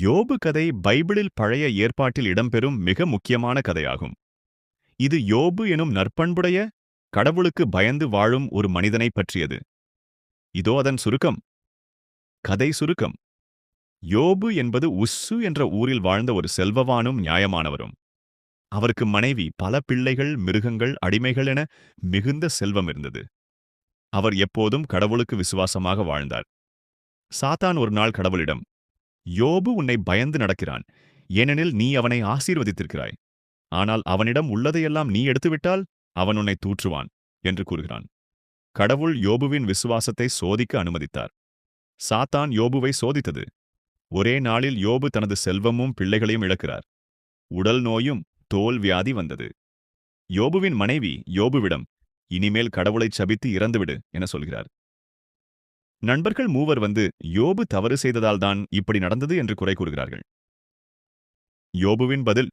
யோபு கதை பைபிளில் பழைய ஏற்பாட்டில் இடம்பெறும் மிக முக்கியமான கதையாகும். இது யோபு எனும் நற்பண்புடைய கடவுளுக்கு பயந்து வாழும் ஒரு மனிதனைப் பற்றியது. இதோ அதன் சுருக்கம். கதை சுருக்கம். யோபு என்பது உஸ்ஸு என்ற ஊரில் வாழ்ந்த ஒரு செல்வவானும் நியாயமானவரும். அவருக்கு மனைவி பல பிள்ளைகள் மிருகங்கள் அடிமைகள் என மிகுந்த செல்வம் இருந்தது. அவர் எப்போதும் கடவுளுக்கு விசுவாசமாக வாழ்ந்தார். சாத்தான் ஒரு நாள் கடவுளிடம் யோபு உன்னை பயந்து நடக்கிறான். ஏனெனில் நீ அவனை ஆசீர்வதித்திருக்கிறாய். ஆனால் அவனிடம் உள்ளதையெல்லாம் நீ எடுத்துவிட்டால் அவன் உன்னை தூற்றுவான் என்று கூறுகிறான். கடவுள் யோபுவின் விசுவாசத்தை சோதிக்க அனுமதித்தார். சாத்தான் யோபுவை சோதித்தது. ஒரே நாளில் யோபு தனது செல்வமும் பிள்ளைகளையும் இழக்கிறார். உடல் நோயும் தோல் வியாதி வந்தது. யோபுவின் மனைவி யோபுவிடம் இனிமேல் கடவுளைச் சபித்து இறந்துவிடு என சொல்கிறார். நண்பர்கள் மூவர் வந்து யோபு தவறு செய்ததால்தான் இப்படி நடந்தது என்று குறை கூறுகிறார்கள். யோபுவின் பதில்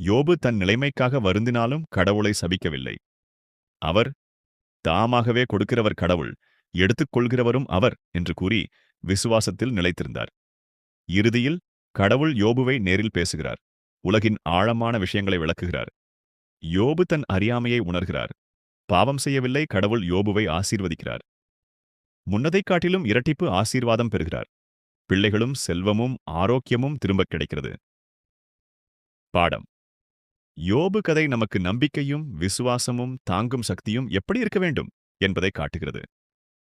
யோபு தன் நிலைமைக்காக வருந்தினாலும் கடவுளை சபிக்கவில்லை. அவர் தாமாகவே கொடுக்கிறவர் கடவுள் எடுத்துக்கொள்கிறவரும் அவர் என்று கூறி விசுவாசத்தில் நிலைத்திருந்தார். இறுதியில் கடவுள் யோபுவை நேரில் பேசுகிறார். உலகின் ஆழமான விஷயங்களை விளக்குகிறார். யோபு தன் அறியாமையை உணர்கிறார். பாவம் செய்யவில்லை கடவுள் யோபுவை ஆசீர்வதிக்கிறார். முன்னதைக் காட்டிலும் இரட்டிப்பு ஆசீர்வாதம் பெறுகிறார். பிள்ளைகளும் செல்வமும் ஆரோக்கியமும் திரும்பக் கிடைக்கிறது. பாடம். யோபு கதை நமக்கு நம்பிக்கையும் விசுவாசமும் தாங்கும் சக்தியும் எப்படி இருக்க வேண்டும் என்பதை காட்டுகிறது.